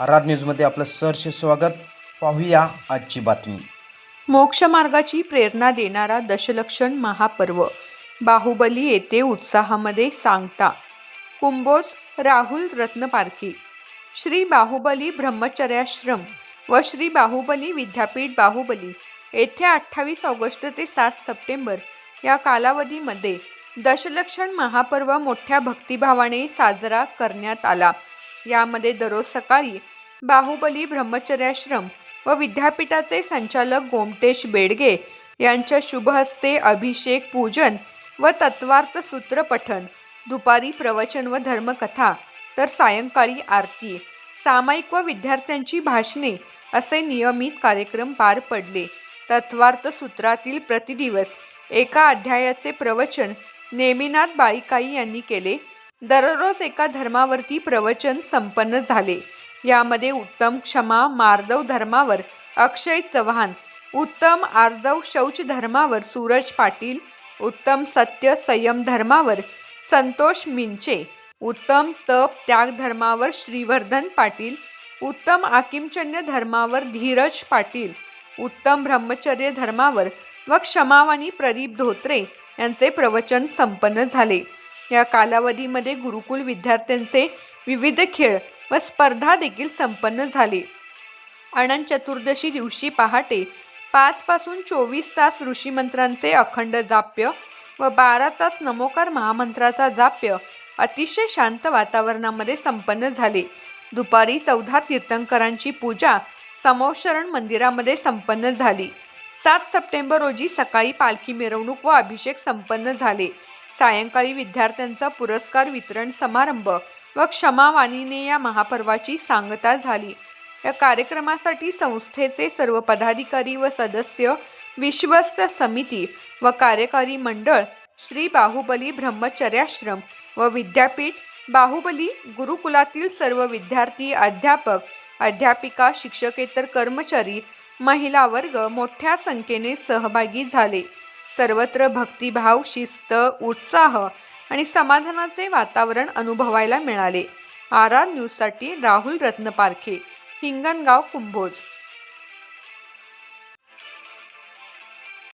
R न्यूजमध्ये आपलं सहर्ष स्वागत. पाहूया आजची बातमी. मोक्षमार्गाची प्रेरणा देणारा दशलक्षण महापर्व. बाहुबली येथे उत्साहामध्ये सांगता. कुंभोज राहुल रत्नपारखी. श्री बाहुबली ब्रह्मचर्याश्रम व श्री बाहुबली विद्यापीठ बाहुबली येथे अठ्ठावीस ऑगस्ट ते सात सप्टेंबर या कालावधीमध्ये दशलक्षण महापर्व मोठ्या भक्तिभावाने साजरा करण्यात आला. यामध्ये दररोज सकाळी बाहुबली ब्रह्मचर्याश्रम व विद्यापीठाचे संचालक गोमटेश बेडगे यांच्या शुभहस्ते अभिषेक पूजन व तत्वार्थ सूत्रपठन दुपारी प्रवचन व धर्मकथा तर सायंकाळी आरती सामायिक व विद्यार्थ्यांची भाषणे असे नियमित कार्यक्रम पार पडले. तत्वार्थ सूत्रातील प्रतिदिवस एका अध्यायाचे प्रवचन नेमिनाथ बाळीकाई यांनी केले. दररोज एका धर्मावरती प्रवचन संपन्न झाले. यामध्ये उत्तम क्षमा मार्दव धर्मावर अक्षय चव्हाण उत्तम आर्दव शौच धर्मावर सूरज पाटील उत्तम सत्य संयम धर्मावर संतोष मिंचे उत्तम तप त्याग धर्मावर श्रीवर्धन पाटील उत्तम आकिमचन्य धर्मावर धीरज पाटील उत्तम ब्रह्मचर्य धर्मावर व क्षमावानी प्रदीप धोत्रे यांचे प्रवचन संपन्न झाले. या कालावधीमध्ये गुरुकुल विद्यार्थ्यांचे विविध खेळ व स्पर्धा देखील संपन्न झाले. अनंत चतुर्दशी दिवशी पहाटे पाचपासून चोवीस तास ऋषीमंत्रांचे अखंड जाप्य व बारा तास नमोकार महामंत्राचा जाप्य अतिशय शांत वातावरणामध्ये संपन्न झाले. दुपारी चौदा तीर्थंकरांची पूजा समोशरण मंदिरामध्ये संपन्न झाली. सात सप्टेंबर रोजी सकाळी पालखी मिरवणूक व अभिषेक संपन्न झाले. सायंकाळी विद्यार्थ्यांचा पुरस्कार वितरण समारंभ व क्षमावाणीने या महापर्वाची सांगता झाली. या कार्यक्रमासाठी संस्थेचे सर्व पदाधिकारी व सदस्य विश्वस्त समिती व कार्यकारी मंडळ श्री बाहुबली ब्रह्मचर्याश्रम व विद्यापीठ बाहुबली गुरुकुलातील सर्व विद्यार्थी अध्यापक अध्यापिका शिक्षकेतर कर्मचारी महिला वर्ग मोठ्या संख्येने सहभागी झाले. सर्वत्र भक्तिभाव शिस्त उत्साह आणि समाधानाचे वातावरण अनुभवायला मिळाले. आर आर न्यूजसाठी राहुल रत्नपारखे हिंगणगाव कुंभोज.